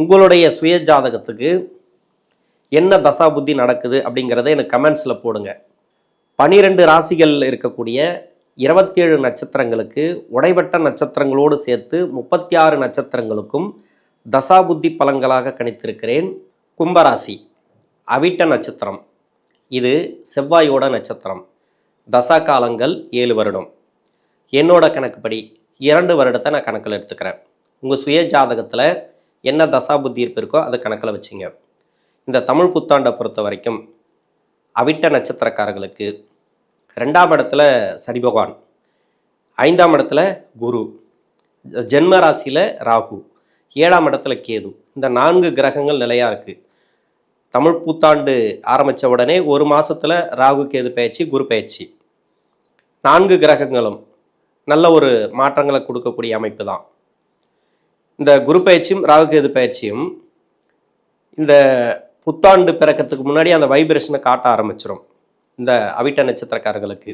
உங்களுடைய சுய ஜாதகத்துக்கு என்ன தசா புத்தி நடக்குது அப்படிங்கிறத எனக்கு கமெண்ட்ஸில் போடுங்க. பனிரெண்டு ராசிகள் இருக்கக்கூடிய இருபத்தேழு நட்சத்திரங்களுக்கு உடைபட்ட நட்சத்திரங்களோடு சேர்த்து முப்பத்தி ஆறு நட்சத்திரங்களுக்கும் தசா புத்தி பலன்களாக கணித்திருக்கிறேன். கும்பராசி அவிட்ட நட்சத்திரம். இது செவ்வாயோட நட்சத்திரம். தசா காலங்கள் ஏழு வருடம். என்னோட கணக்குப்படி இரண்டு வருடத்தை நான் கணக்கில் எடுத்துக்கிறேன். உங்கள் சுய ஜாதகத்தில் என்ன தசா புத்தி இருப்பு இருக்கோ அதை கணக்கில் வச்சுங்க. இந்த தமிழ் புத்தாண்டை பொறுத்த வரைக்கும் அவிட்ட நட்சத்திரக்காரர்களுக்கு ரெண்டாம் இடத்துல சனி பகவான் ஐந்தாம் இடத்துல குரு ஜென்ம ராசியில் ராகு ஏழாம் இடத்துல கேது. இந்த நான்கு கிரகங்கள் நிலையாக இருக்குது தமிழ் புத்தாண்டு ஆரம்பித்த உடனே ஒரு மாதத்தில் ராகு கேது பயிற்சி குரு பயிற்சி நான்கு கிரகங்களும் நல்ல ஒரு மாற்றங்களை கொடுக்கக்கூடிய அமைப்பு தான். இந்த குரு பயிற்சியும் ராகுகேது பயிற்சியும் இந்த புத்தாண்டு பிறக்கிறதுக்கு முன்னாடி அந்த வைப்ரேஷனை காட்ட ஆரம்பிச்சிடும் இந்த அவிட்ட நட்சத்திரக்காரர்களுக்கு.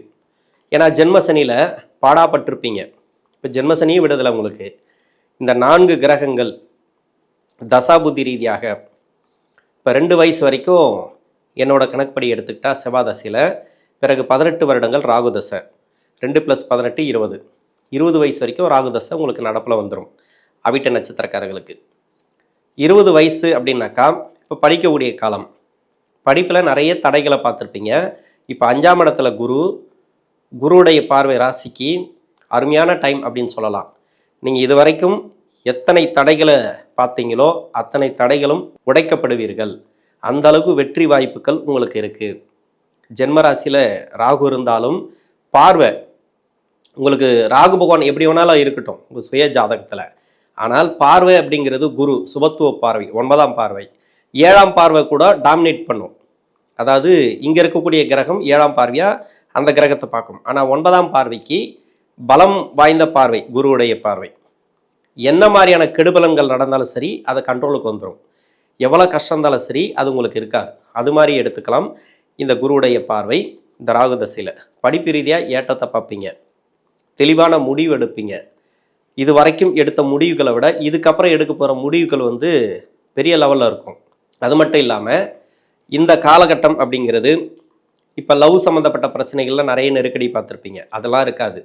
ஏன்னா ஜென்மசனியில் பாடாப்பட்டிருப்பீங்க. இப்போ ஜென்மசனியும் விடுதலை உங்களுக்கு. இந்த நான்கு கிரகங்கள் தசாபுத்தி ரீதியாக இப்போ ரெண்டு வயசு வரைக்கும் என்னோட கணக்குப்படி எடுத்துக்கிட்டா செவ்வாதசையில் பிறகு பதினெட்டு வருடங்கள் ராகுதசை ரெண்டு ப்ளஸ் பதினெட்டு இருபது. இருபது வயசு வரைக்கும் ராகுதசை உங்களுக்கு நடப்பில் வந்துடும் அவிட்ட நட்சத்திரக்காரர்களுக்கு. இருபது வயசு அப்படின்னாக்கா இப்போ படிக்கக்கூடிய காலம். படிப்பில் நிறைய தடைகளை பார்த்துருப்பீங்க. இப்போ அஞ்சாம் இடத்துல குரு குருவுடைய பார்வை ராசிக்கு அருமையான டைம் அப்படின்னு சொல்லலாம். நீங்கள் இது வரைக்கும் எத்தனை தடைகளை பார்த்தீங்களோ அத்தனை தடைகளும் உடைக்கப்படுவீர்கள். அந்த அளவுக்கு வெற்றி வாய்ப்புகள் உங்களுக்கு இருக்குது ஜென்மராசியில் ராகு இருந்தாலும் பார்வை உங்களுக்கு ராகு பகவான் எப்படி வேணாலும் இருக்கட்டும். உங்கள் சுய ஜாதகத்தில். ஆனால் பார்வை அப்படிங்கிறது குரு சுபத்துவ பார்வை ஒன்பதாம் பார்வை. ஏழாம் பார்வை கூட டாமினேட் பண்ணும். அதாவது இங்கே இருக்கக்கூடிய கிரகம் ஏழாம் பார்வையாக அந்த கிரகத்தை பார்க்கும். ஆனால் ஒன்பதாம் பார்வைக்கு பலம் வாய்ந்த பார்வை குருவுடைய பார்வை. என்ன மாதிரியான கெடுபலன்கள் நடந்தாலும் சரி அதை கண்ட்ரோலுக்கு வந்துடும் எவ்வளோ கஷ்டம் இருந்தாலும் சரி அது உங்களுக்கு இருக்காது. அது மாதிரி எடுத்துக்கலாம். இந்த குருவுடைய பார்வை இந்த ராகு தசையில். படிப்பு ரீதியாக ஏற்றத்தை பார்ப்பீங்க. தெளிவான முடிவு எடுப்பீங்க. இது வரைக்கும் எடுத்த முடிவுகளை விட இதுக்கப்புறம் எடுக்க போகிற முடிவுகள் வந்து பெரிய லெவலில் இருக்கும். அது மட்டும் இல்லாமல் இந்த காலகட்டம் அப்படிங்கிறது இப்போ லவ் சம்மந்தப்பட்ட பிரச்சனைகளில் நிறைய நெருக்கடி பார்த்துருப்பீங்க. அதெல்லாம் இருக்காது.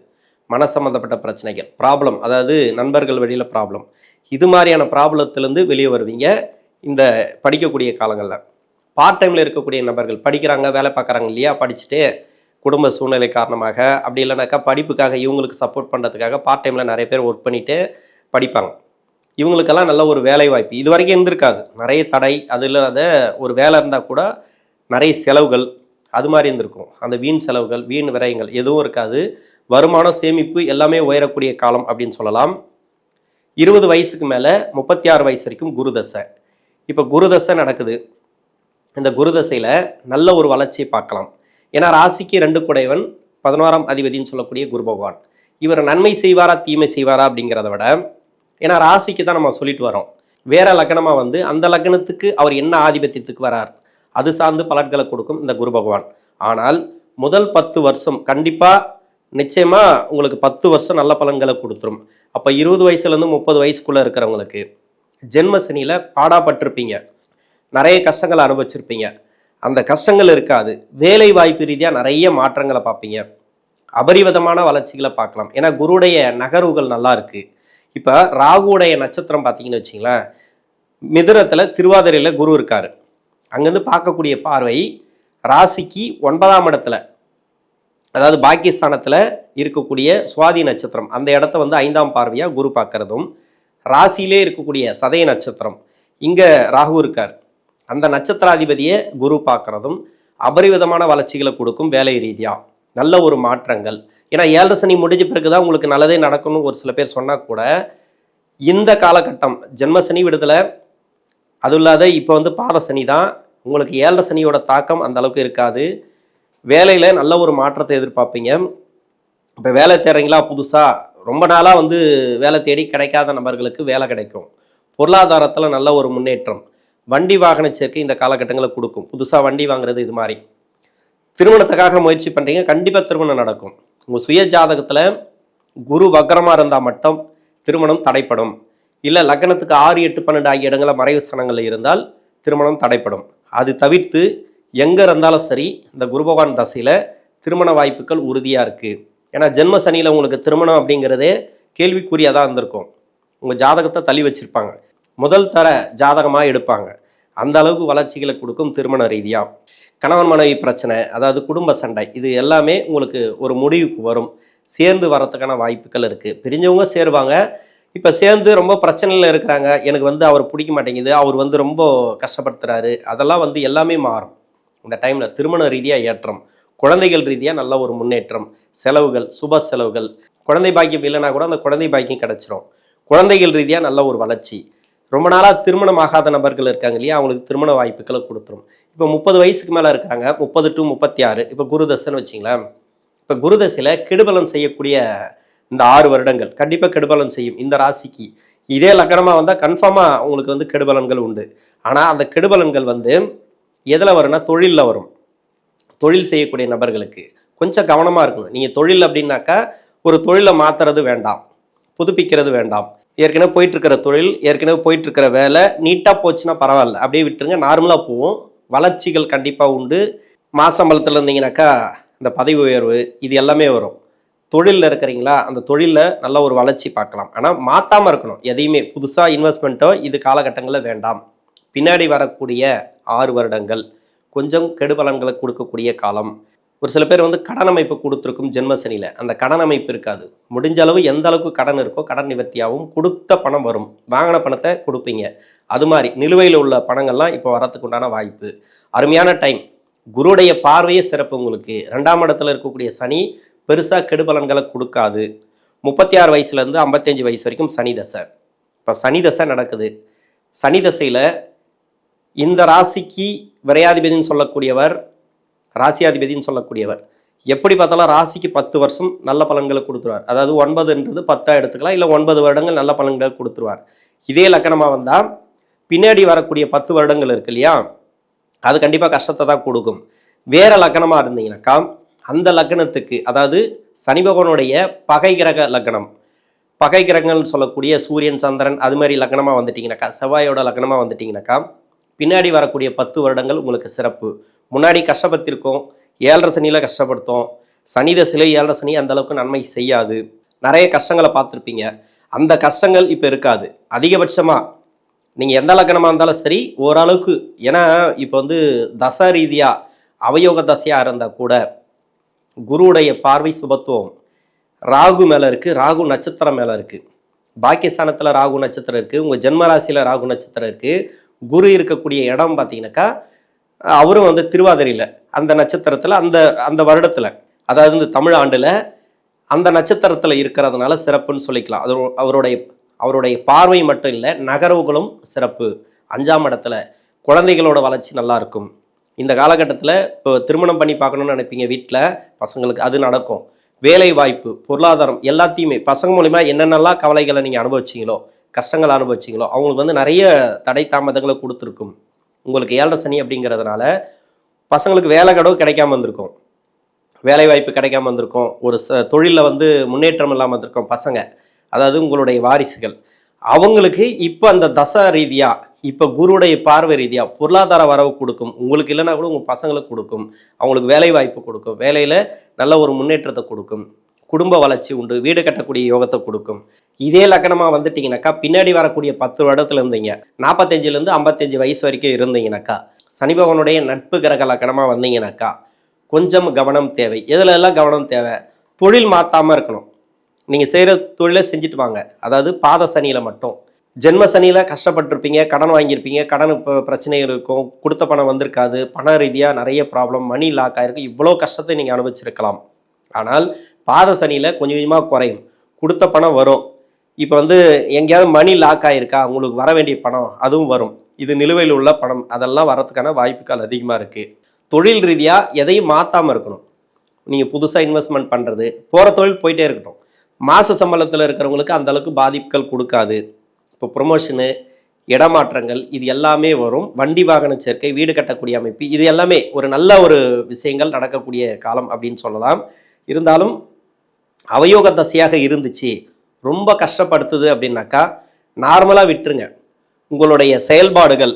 மன சம்மந்தப்பட்ட பிரச்சனைகள் ப்ராப்ளம் அதாவது நண்பர்கள் வெளியில் ப்ராப்ளம் இது மாதிரியான ப்ராப்ளத்துலேருந்து வெளியே வருவீங்க இந்த படிக்கக்கூடிய காலங்களில். பார்ட் டைமில் இருக்கக்கூடிய நபர்கள் படிக்கிறாங்க வேலை பார்க்குறாங்க இல்லையா? படிச்சுட்டு குடும்ப சூழ்நிலை காரணமாக அப்படி இல்லைனாக்கா படிப்புக்காக இவங்களுக்கு சப்போர்ட் பண்ணுறதுக்காக பார்ட் டைமில் நிறைய பேர் ஒர்க் பண்ணிட்டு படிப்பாங்க. இவங்களுக்கெல்லாம் நல்ல ஒரு வேலை வாய்ப்பு. இது வரைக்கும் இருந்திருக்காது. நிறைய தடை அது இல்லாத ஒரு வேலை இருந்தால் கூட நிறைய செலவுகள் அது மாதிரி இருந்திருக்கும். அந்த வீண் செலவுகள் வீண் விரயங்கள் எதுவும் இருக்காது. வருமானம் சேமிப்பு எல்லாமே உயரக்கூடிய காலம் அப்படின்னு சொல்லலாம். இருபது வயசுக்கு மேலே முப்பத்தி ஆறு வயசு வரைக்கும் குருதசை. இப்போ குருதசை நடக்குது. இந்த குருதசையில் நல்ல ஒரு வளர்ச்சியை பார்க்கலாம். ஏன்னா ராசிக்கு ரெண்டு குடைவன் பதினோராம் அதிபதின்னு சொல்லக்கூடிய குரு பகவான். இவர் நன்மை செய்வாரா தீமை செய்வாரா அப்படிங்கிறத விட ஏன்னா ராசிக்கு தான் நம்ம சொல்லிட்டு வரோம் வேற லக்னமாக வந்து அந்த லக்னத்துக்கு அவர் என்ன ஆதிபத்தியத்துக்கு வரார்? அது சார்ந்து பலன்களை கொடுக்கும் இந்த குரு பகவான். ஆனால் முதல் பத்து வருஷம் கண்டிப்பாக நிச்சயமாக உங்களுக்கு பத்து வருஷம் நல்ல பலன்களை கொடுத்துரும். அப்போ இருபது வயசுலேருந்து முப்பது வயசுக்குள்ளே இருக்கிறவங்களுக்கு ஜென்ம சனியில் பாடாப்பட்டிருப்பீங்க நிறைய கஷ்டங்களை அனுபவிச்சிருப்பீங்க. அந்த கஷ்டங்கள் இருக்காது. வேலை வாய்ப்பு ரீதியாக நிறைய மாற்றங்களை பார்ப்பீங்க. அபரிவிதமான வளர்ச்சிகளை பார்க்கலாம். ஏன்னா குருடைய நகர்வுகள் நல்லா இருக்கு. இப்போ ராகுவுடைய நட்சத்திரம் பார்த்தீங்கன்னு வச்சிங்களேன் மிதுரத்தில் திருவாதிரையில் குரு இருக்கார். அங்கேருந்து பார்க்கக்கூடிய பார்வை ராசிக்கு ஒன்பதாம் இடத்துல அதாவது பாகிஸ்தானத்தில் இருக்கக்கூடிய சுவாதி நட்சத்திரம். அந்த இடத்த வந்து ஐந்தாம் பார்வையாக குரு பார்க்கறதும் ராசியிலே இருக்கக்கூடிய சதய நட்சத்திரம். இங்கே ராகு இருக்கார். அந்த நட்சத்திராதிபதியை குரு பார்க்குறதும் அபரிவிதமான வளர்ச்சிகளை கொடுக்கும் வேலை ரீதியாக நல்ல ஒரு மாற்றங்கள். ஏன்னா ஏழரை சனி முடிஞ்ச பிறகு தான் உங்களுக்கு நல்லதே நடக்கணும்னு ஒரு சில பேர் சொன்னால் கூட இந்த காலகட்டம் ஜென்ம சனி விடுதலை அதுவும் இல்லாத இப்போ வந்து பாத சனி தான். உங்களுக்கு ஏழரை சனியோட தாக்கம் அந்த அளவுக்கு இருக்காது. வேலையில் நல்ல ஒரு மாற்றத்தை எதிர்பார்ப்பீங்க. இப்போ வேலை தேடுறீங்களா புதுசாக ரொம்ப நாளாக வந்து வேலை தேடி கிடைக்காத நபர்களுக்கு வேலை கிடைக்கும். பொருளாதாரத்தில் நல்ல ஒரு முன்னேற்றம். வண்டி வாகன சேர்க்கை இந்த காலகட்டங்களில் கொடுக்கும். புதுசாக வண்டி வாங்குறது இது மாதிரி. திருமணத்துக்காக முயற்சி பண்ணுறீங்க கண்டிப்பாக திருமணம் நடக்கும். உங்கள் சுய ஜாதகத்தில் குரு வக்கரமாக இருந்தால் மட்டும் திருமணம் தடைப்படும். இல்லை லக்னத்துக்கு ஆறு எட்டு பன்னெண்டு ஆகிய இடங்களில் மறைவு ஸ்தானங்களில் இருந்தால் திருமணம் தடைப்படும். அது தவிர்த்து எங்கே இருந்தாலும் சரி இந்த குரு பகவான் தசையில் திருமண வாய்ப்புகள் உறுதியாக இருக்குது ஏன்னா ஜென்ம சனியில் உங்களுக்கு திருமணம் அப்படிங்கிறதே கேள்விக்குறியாக தான் இருந்திருக்கும். உங்கள் ஜாதகத்தை தள்ளி வச்சுருப்பாங்க. முதல் தர ஜாதகமாக எடுப்பாங்க. அந்த அளவுக்கு வளர்ச்சிகளை கொடுக்கும் திருமண ரீதியாக கணவன் மனைவி பிரச்சனை அதாவது குடும்ப சண்டை இது எல்லாமே உங்களுக்கு ஒரு முடிவுக்கு வரும். சேர்ந்து வரத்துக்கான வாய்ப்புகள் இருக்குது பிரிஞ்சவங்க சேருவாங்க. இப்போ சேர்ந்து ரொம்ப பிரச்சனையில் இருக்கிறாங்க. எனக்கு வந்து அவர் பிடிக்க மாட்டேங்குது. அவர் வந்து ரொம்ப கஷ்டப்படுத்துறாரு. அதெல்லாம் வந்து எல்லாமே மாறும். இந்த டைமில் திருமண ரீதியாக ஏற்றம். குழந்தைகள் ரீதியாக நல்ல ஒரு முன்னேற்றம். செலவுகள் சுப செலவுகள். குழந்தை பாக்கியம் இல்லைனா கூட அந்த குழந்தை பாக்கியம் கிடச்சிரும். குழந்தைகள் ரீதியாக நல்ல ஒரு வளர்ச்சி. ரொம்ப நாளாக திருமணம் ஆகாத நபர்கள் இருக்காங்க இல்லையா? அவங்களுக்கு திருமண வாய்ப்புகளை கொடுத்துரும். இப்போ முப்பது வயசுக்கு மேலே இருக்காங்க. முப்பது டு முப்பத்தி ஆறு. இப்போ குருதசைன்னு வச்சிங்களேன். இப்போ குருதசையில் கெடுபலன் செய்யக்கூடிய இந்த ஆறு வருடங்கள் கண்டிப்பாக கெடுபலன் செய்யும் இந்த ராசிக்கு. இதே லக்கணமாக வந்தால் கன்ஃபார்மாக உங்களுக்கு வந்து கெடுபலன்கள் உண்டு. ஆனால் அந்த கெடுபலன்கள் வந்து எதில் வரும்னா தொழிலில் வரும். தொழில் செய்யக்கூடிய நபர்களுக்கு கொஞ்சம் கவனமாக இருக்கணும். நீங்கள் தொழில் அப்படின்னாக்கா ஒரு தொழிலை மாற்றுறது வேண்டாம். புதுப்பிக்கிறது வேண்டாம். ஏற்கனவே போயிட்டு இருக்கிற தொழில் ஏற்கனவே போயிட்டு இருக்கிற வேலை நீட்டாக போச்சுன்னா பரவாயில்ல. அப்படியே விட்டுருங்க. நார்மலாக போகும் வளர்ச்சிகள் கண்டிப்பாக உண்டு. மாசம்பளத்தில் இருந்தீங்கன்னாக்கா இந்த பதவி உயர்வு இது எல்லாமே வரும். தொழிலில் இருக்கிறீங்களா? அந்த தொழிலில் நல்ல ஒரு வளர்ச்சி பார்க்கலாம். ஆனால் மாற்றாமல் இருக்கணும். எதையுமே புதுசாக இன்வெஸ்ட்மெண்ட்டோ இது காலகட்டங்களில் வேண்டாம். பின்னாடி வரக்கூடிய ஆறு வருடங்கள் கொஞ்சம் கெடுபலன்களை கொடுக்கக்கூடிய காலம். ஒரு சில பேர் வந்து கடன் அமைப்பு கொடுத்துருக்கும் ஜென்ம சனியில். அந்த கடன் அமைப்பு இருக்காது. முடிஞ்ச அளவு எந்த அளவுக்கு கடன் இருக்கோ கடன் நிவர்த்தியாகவும் கொடுத்த பணம் வரும். வாங்கின பணத்தை கொடுப்பீங்க. அது மாதிரி நிலுவையில் உள்ள பணங்கள்லாம் இப்போ வரத்துக்கு உண்டான வாய்ப்பு. அருமையான டைம். குருடைய பார்வையே சிறப்பு உங்களுக்கு. ரெண்டாம் இடத்துல இருக்கக்கூடிய சனி பெருசாக கெடுபலன்களை கொடுக்காது. முப்பத்தி ஆறு வயசுலேருந்து ஐம்பத்தஞ்சு வயசு வரைக்கும் சனி தசை. இப்போ சனி தசை நடக்குது. சனி தசையில் இந்த ராசிக்கு விரையாதிபதினு சொல்லக்கூடியவர் ராசியாதிபதினு சொல்லக்கூடியவர். எப்படி பார்த்தாலும் ராசிக்கு பத்து வருஷம் நல்ல பலன்களை கொடுத்துருவார். அதாவது ஒன்பதுன்றது பத்தா எடுத்துக்கலாம் இல்லை ஒன்பது வருடங்கள் நல்ல பலன்களை கொடுத்துருவார். இதே லக்கணமாக வந்தால் பின்னாடி வரக்கூடிய பத்து வருடங்கள் இருக்கு இல்லையா? அது கண்டிப்பாக கஷ்டத்தை தான் கொடுக்கும். வேற லக்கணமாக இருந்தீங்கன்னாக்கா அந்த லக்கணத்துக்கு அதாவது சனி பகவானுடைய பகை கிரக லக்னம் பகை கிரகங்கள்னு சொல்லக்கூடிய சூரியன் சந்திரன் அது மாதிரி லக்னமாக வந்துட்டிங்கனாக்கா செவ்வாயோட லக்னமாக வந்துட்டிங்கனாக்கா பின்னாடி வரக்கூடிய பத்து வருடங்கள் உங்களுக்கு சிறப்பு. முன்னாடி கஷ்டப்பட்டிருக்கோம் ஏழரை சனியில் கஷ்டப்படுத்தோம். சனித சிலை ஏழரை சனி அந்த அளவுக்கு நன்மை செய்யாது. நிறைய கஷ்டங்களை பார்த்துருப்பீங்க. அந்த கஷ்டங்கள் இப்போ இருக்காது. அதிகபட்சமாக நீங்கள் எந்த லக்கணமாக இருந்தாலும் சரி ஓரளவுக்கு ஏன்னா இப்போ வந்து தச ரீதியாக அவயோக தசையாக இருந்தால் கூட குருவுடைய பார்வை சுபத்துவம் ராகு மேலே இருக்குது ராகு நட்சத்திரம் மேலே இருக்குது பாக்கியஸ்தானத்தில் ராகு நட்சத்திரம் இருக்குது உங்கள் ஜென்மராசியில் ராகு நட்சத்திரம் இருக்குது குரு இருக்கக்கூடிய இடம் பார்த்தீங்கன்னாக்கா அவரும் வந்து திருவாதிரையில் அந்த நட்சத்திரத்தில் அந்த அந்த வருடத்தில் அதாவது இந்த தமிழ் ஆண்டில் அந்த நட்சத்திரத்தில் இருக்கிறதுனால சிறப்புன்னு சொல்லிக்கலாம். அது அவருடைய அவருடைய பார்வை மட்டும் இல்லை நகர்வுகளும் சிறப்பு. அஞ்சாம் இடத்துல குழந்தைகளோட வளர்ச்சி நல்லா இருக்கும். இந்த காலகட்டத்தில் இப்போ திருமணம் பண்ணி பார்க்கணும்னு நினைப்பீங்க வீட்டில் பசங்களுக்கு அது நடக்கும். வேலை வாய்ப்பு பொருளாதாரம் எல்லாத்தையுமே பசங்க மூலிமா என்னென்னலாம் கவலைகளை நீங்கள் அனுபவிச்சிங்களோ கஷ்டங்களை அனுபவிச்சிங்களோ அவங்களுக்கு வந்து நிறைய தடை தாமதங்களை கொடுத்துருக்கும். உங்களுக்கு ஏழரை சனி அப்படிங்கிறதுனால பசங்களுக்கு வேலை கடவு கிடைக்காம வந்திருக்கும். வேலை வாய்ப்பு கிடைக்காம வந்திருக்கும். ஒரு ச தொழிலில் வந்து முன்னேற்றம் இல்லாமல் வந்திருக்கும் பசங்க. அதாவது உங்களுடைய வாரிசுகள். அவங்களுக்கு இப்போ அந்த தசை ரீதியாக இப்போ குருடைய பார்வை ரீதியாக பொருளாதார வரவு கொடுக்கும். உங்களுக்கு இல்லைன்னா கூட உங்கள் பசங்களுக்கு கொடுக்கும். அவங்களுக்கு வேலை வாய்ப்பு கொடுக்கும். வேலையில் நல்ல ஒரு முன்னேற்றத்தை கொடுக்கும். குடும்ப வளர்ச்சி உண்டு வீடு கட்டக்கூடிய யோகத்தை கொடுக்கும். இதே லக்கணமாக வந்துட்டீங்கனாக்கா பின்னாடி வரக்கூடிய பத்து வருடத்துல இருந்தீங்க. நாற்பத்தஞ்சிலேருந்து ஐம்பத்தஞ்சு வயசு வரைக்கும் இருந்தீங்கனாக்கா சனி பகவனுடைய நட்பு கிரக லக்கணமாக வந்தீங்கனாக்கா கொஞ்சம் கவனம் தேவை. இதில் எல்லாம் கவனம் தேவை? தொழில் மாற்றாமல் இருக்கணும். நீங்கள் செய்கிற தொழிலை செஞ்சுட்டு வாங்க. அதாவது பாத சனியில் மட்டும். ஜென்ம சனியில் கஷ்டப்பட்டிருப்பீங்க கடன் வாங்கியிருப்பீங்க கடன் இப்போ பிரச்சனைகள் இருக்கும் கொடுத்த பணம் வந்திருக்காது பண ரீதியாக நிறைய ப்ராப்ளம் மணி லாக் ஆகிருக்கும் இவ்வளோ கஷ்டத்தை நீங்கள் அனுபவிச்சிருக்கலாம். ஆனால் பாத சனியில் கொஞ்சம் கொஞ்சமாக குறையும். கொடுத்த பணம் வரும். இப்போ வந்து எங்கேயாவது மணி லாக் ஆகிருக்கா உங்களுக்கு வர வேண்டிய பணம் அதுவும் வரும். இது நிலுவையில் உள்ள பணம். அதெல்லாம் வரதுக்கான வாய்ப்புகள் அதிகமாக இருக்குது தொழில் ரீதியாக எதையும் மாற்றாமல் இருக்கணும். நீங்கள் புதுசாக இன்வெஸ்ட்மெண்ட் பண்ணுறது போகிற தொழில் போயிட்டே இருக்கட்டும். மாத சம்பளத்தில் இருக்கிறவங்களுக்கு அந்தளவுக்கு பாதிப்புகள் கொடுக்காது. இப்போ ப்ரொமோஷனு இடமாற்றங்கள் இது எல்லாமே வரும். வண்டி வாகன சேர்க்கை வீடு கட்டக்கூடிய அமைப்பு இது எல்லாமே ஒரு நல்ல ஒரு விஷயங்கள் நடக்கக்கூடிய காலம் அப்படின்னு சொல்லலாம். இருந்தாலும் அவயோக தசையாக இருந்துச்சு ரொம்ப கஷ்டப்படுத்துது அப்படின்னாக்கா நார்மலாக விட்டுருங்க. உங்களுடைய செயல்பாடுகள்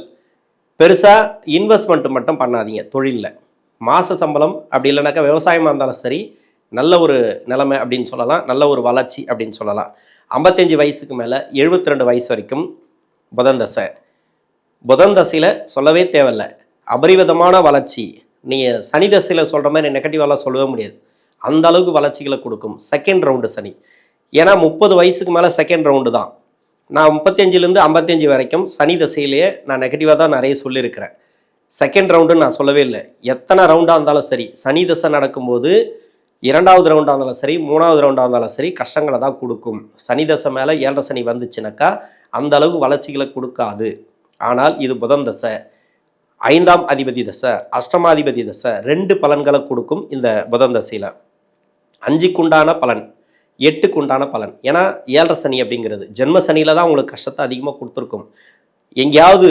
பெருசாக இன்வெஸ்ட்மெண்ட் மட்டும் பண்ணாதீங்க தொழிலில். மாத சம்பளம் அப்படி இல்லைனாக்கா விவசாயமாக இருந்தாலும் சரி நல்ல ஒரு நிலைமை அப்படின்னு சொல்லலாம் நல்ல ஒரு வளர்ச்சி அப்படின்னு சொல்லலாம். ஐம்பத்தஞ்சு வயசுக்கு மேலே எழுபத்தி ரெண்டு வயசு வரைக்கும் புதன் தசை. புதன் தசையில் சொல்லவே தேவையில்லை. அபரிவிதமான வளர்ச்சி. நீங்கள் சனி தசையில் சொல்கிற மாதிரி நெகட்டிவாலாம் சொல்லவே முடியாது. அந்த அளவுக்கு வளர்ச்சிகளை கொடுக்கும் செகண்ட் ரவுண்டு சனி. ஏன்னா முப்பது வயசுக்கு மேலே செகண்ட் ரவுண்டு தான். நான் முப்பத்தஞ்சிலேருந்து ஐம்பத்தஞ்சு வரைக்கும் சனி தசையிலேயே நான் நெகட்டிவாக தான் நிறைய சொல்லியிருக்கிறேன். செகண்ட் ரவுண்டுன்னு நான் சொல்லவே இல்லை. எத்தனை ரவுண்டாக இருந்தாலும் சரி சனி தசை நடக்கும்போது இரண்டாவது ரவுண்டாக இருந்தாலும் சரி மூணாவது ரவுண்டாக இருந்தாலும் சரி கஷ்டங்களை தான் கொடுக்கும். சனி தசை மேலே ஏழரை சனி வந்துச்சுனாக்கா அந்த அளவுக்கு வளர்ச்சிகளை கொடுக்காது. ஆனால் இது புதன் தசை. ஐந்தாம் அதிபதி தசை அஷ்டமாதிபதி தசை ரெண்டு பலன்களை கொடுக்கும் இந்த புதன் தசையில். அஞ்சுக்குண்டான பலன் எட்டுக்குண்டான பலன். ஏன்னா ஏழரை சனி அப்படிங்கிறது ஜென்ம சனியில் தான் உங்களுக்கு கஷ்டத்தை அதிகமாக கொடுத்துருக்கும். எங்கேயாவது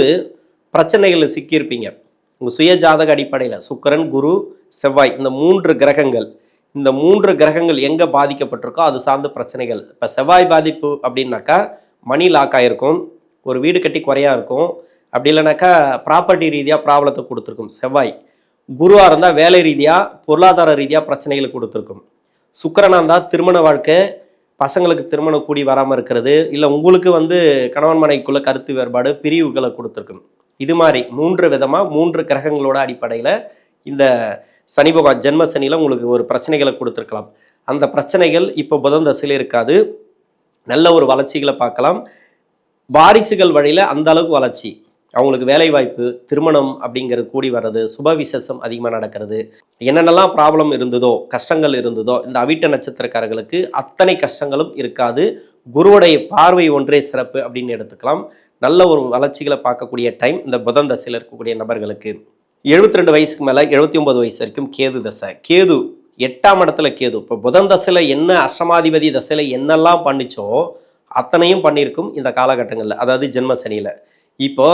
பிரச்சனைகளில் சிக்கியிருப்பீங்க. உங்கள் சுய ஜாதக அடிப்படையில் சுக்கரன் குரு செவ்வாய் இந்த மூன்று கிரகங்கள் இந்த மூன்று கிரகங்கள் எங்கே பாதிக்கப்பட்டிருக்கோ அது சார்ந்த பிரச்சனைகள். இப்போ செவ்வாய் பாதிப்பு அப்படின்னாக்கா மணி லாக் ஆகிருக்கும் ஒரு வீடு கட்டி குறையாக இருக்கும். அப்படி இல்லைனாக்கா ப்ராப்பர்ட்டி ரீதியாக ப்ராப்ளத்தை கொடுத்துருக்கும். செவ்வாய் குருவாக இருந்தால் வேலை ரீதியாக பொருளாதார ரீதியாக பிரச்சனைகளை கொடுத்துருக்கும். சுக்கரனாக இருந்தால் திருமண வாழ்க்கை பசங்களுக்கு திருமணம் கூடி வராமல் இருக்கிறது இல்லை உங்களுக்கு வந்து கணவன் மனைக்குள்ளே கருத்து வேறுபாடு பிரிவுகளை கொடுத்துருக்கும் இது மாதிரி மூன்று விதமாக மூன்று கிரகங்களோட அடிப்படையில் இந்த சனி பகவான் ஜென்ம சனியில் உங்களுக்கு ஒரு பிரச்சனைகளை கொடுத்துருக்கலாம். அந்த பிரச்சனைகள் இப்போ புதன் தசையில் இருக்காது. நல்ல ஒரு வளர்ச்சிகளை பார்க்கலாம். வாரிசுகள் வழியில் அந்த அளவுக்கு வளர்ச்சி. அவங்களுக்கு வேலைவாய்ப்பு திருமணம் அப்படிங்கிறது கூடி வர்றது சுப விசேஷம் அதிகமாக நடக்கிறது. என்னென்னலாம் ப்ராப்ளம் இருந்ததோ கஷ்டங்கள் இருந்ததோ இந்த அவிட்ட நட்சத்திரக்காரர்களுக்கு அத்தனை கஷ்டங்களும் இருக்காது. குருவுடைய பார்வை ஒன்றே சிறப்பு அப்படின்னு எடுத்துக்கலாம். நல்ல ஒரு வளர்ச்சிகளை பார்க்கக்கூடிய டைம் இந்த புதன் தசையில் இருக்கக்கூடிய நபர்களுக்கு. எழுபத்தி ரெண்டு வயசுக்கு மேலே எழுபத்தி ஒன்பது வயசு வரைக்கும் கேது தசை. கேது எட்டாம் இடத்துல கேது. இப்போ புதன் தசையில் என்ன அஷ்டமாதிபதி தசையில் என்னெல்லாம் பண்ணிச்சோ அத்தனையும் பண்ணியிருக்கும் இந்த காலகட்டங்களில். அதாவது ஜென்ம சனியில். இப்போ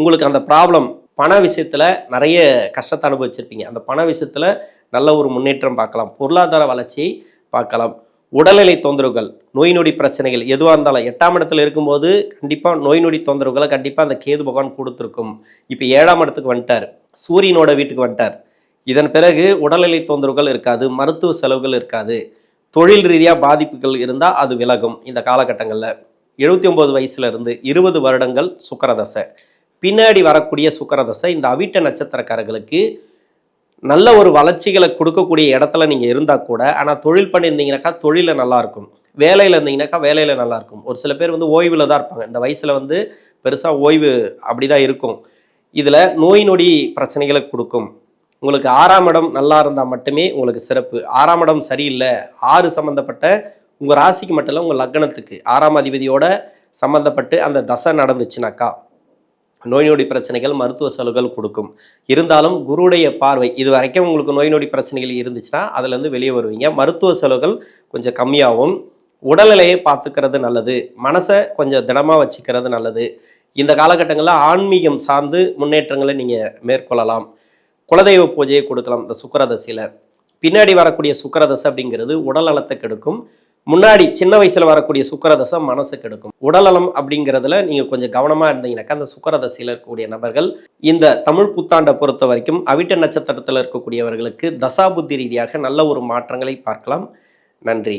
உங்களுக்கு அந்த ப்ராப்ளம் பண விஷயத்தில் நிறைய கஷ்டத்தை அனுபவிச்சிருப்பீங்க. அந்த பண விஷயத்தில் நல்ல ஒரு முன்னேற்றம் பார்க்கலாம். பொருளாதார வளர்ச்சியை பார்க்கலாம். உடல்நிலை தொந்தரவுகள் நோய் நொடி பிரச்சனைகள் எதுவாக இருந்தாலும் எட்டாம் இடத்துல இருக்கும்போது கண்டிப்பாக நோய் நொடி தொந்தரவுகளை கண்டிப்பாக அந்த கேது பகவான் கொடுத்துருக்கும். இப்போ ஏழாம் இடத்துக்கு வந்துட்டார். சூரியனோட வீட்டுக்கு வந்துட்டார். இதன் பிறகு உடல்நிலை தொந்தரவுகள் இருக்காது மருத்துவ செலவுகள் இருக்காது. தொழில் ரீதியாக பாதிப்புகள் இருந்தால் அது விலகும் இந்த காலகட்டங்களில். எழுபத்தி ஒம்பது வயசுல இருந்து இருபது வருடங்கள் சுக்கரதசை. பின்னாடி வரக்கூடிய சுக்கரதசை இந்த அவிட்ட நட்சத்திரக்காரர்களுக்கு நல்ல ஒரு வளர்ச்சிகளை கொடுக்கக்கூடிய இடத்துல நீங்கள் இருந்தால் கூட ஆனால் தொழில் பண்ணியிருந்தீங்கனாக்கா தொழிலில் நல்லாயிருக்கும் வேலையில் இருந்தீங்கன்னாக்கா வேலையில் நல்லாயிருக்கும் ஒரு சில பேர் வந்து ஓய்வில் தான் இருப்பாங்க. இந்த வயசில் வந்து பெருசாக ஓய்வு அப்படி தான் இருக்கும். இதில் நோய் நொடி பிரச்சனைகளை கொடுக்கும். உங்களுக்கு ஆறாம் இடம் நல்லா இருந்தால் மட்டுமே உங்களுக்கு சிறப்பு. ஆறாம் இடம் சரியில்லை. ஆறு சம்மந்தப்பட்ட உங்கள் ராசிக்கு மட்டும் இல்லை உங்கள் லக்னத்துக்கு ஆறாம் அதிபதியோட சம்மந்தப்பட்டு அந்த தசை நடந்துச்சுனாக்கா நோய் நொடி பிரச்சனைகள் மருத்துவ செலவுகள் கொடுக்கும். இருந்தாலும் குருடைய பார்வை இது வரைக்கும் உங்களுக்கு நோய் நொடி பிரச்சனைகள் இருந்துச்சுன்னா அதுலேருந்து வெளியே வருவீங்க. மருத்துவ செலவுகள் கொஞ்சம் கம்மியாகும். உடல்நிலையை பார்த்துக்கிறது நல்லது. மனசை கொஞ்சம் திடமாக வச்சுக்கிறது நல்லது. இந்த காலகட்டங்களில் ஆன்மீகம் சார்ந்து முன்னேற்றங்களை நீங்கள் மேற்கொள்ளலாம். குலதெய்வ பூஜையை கொடுக்கலாம் இந்த சுக்கரதசையில். பின்னாடி வரக்கூடிய சுக்கரதசை அப்படிங்கிறது உடல் நலத்தை கெடுக்கும். முன்னாடி சின்ன வயசுல வரக்கூடிய சுக்கரதசை மனசு கெடுக்கும். உடல்நலம் அப்படிங்கிறதுல நீங்க கொஞ்சம் கவனமா இருந்தீங்கன்னாக்கா அந்த சுக்கரதசையில் இருக்கக்கூடிய நபர்கள் இந்த தமிழ் புத்தாண்டை பொறுத்த வரைக்கும் அவிட்ட நட்சத்திரத்தில் இருக்கக்கூடியவர்களுக்கு தசாபுத்தி ரீதியாக நல்ல ஒரு மாற்றங்களை பார்க்கலாம். நன்றி.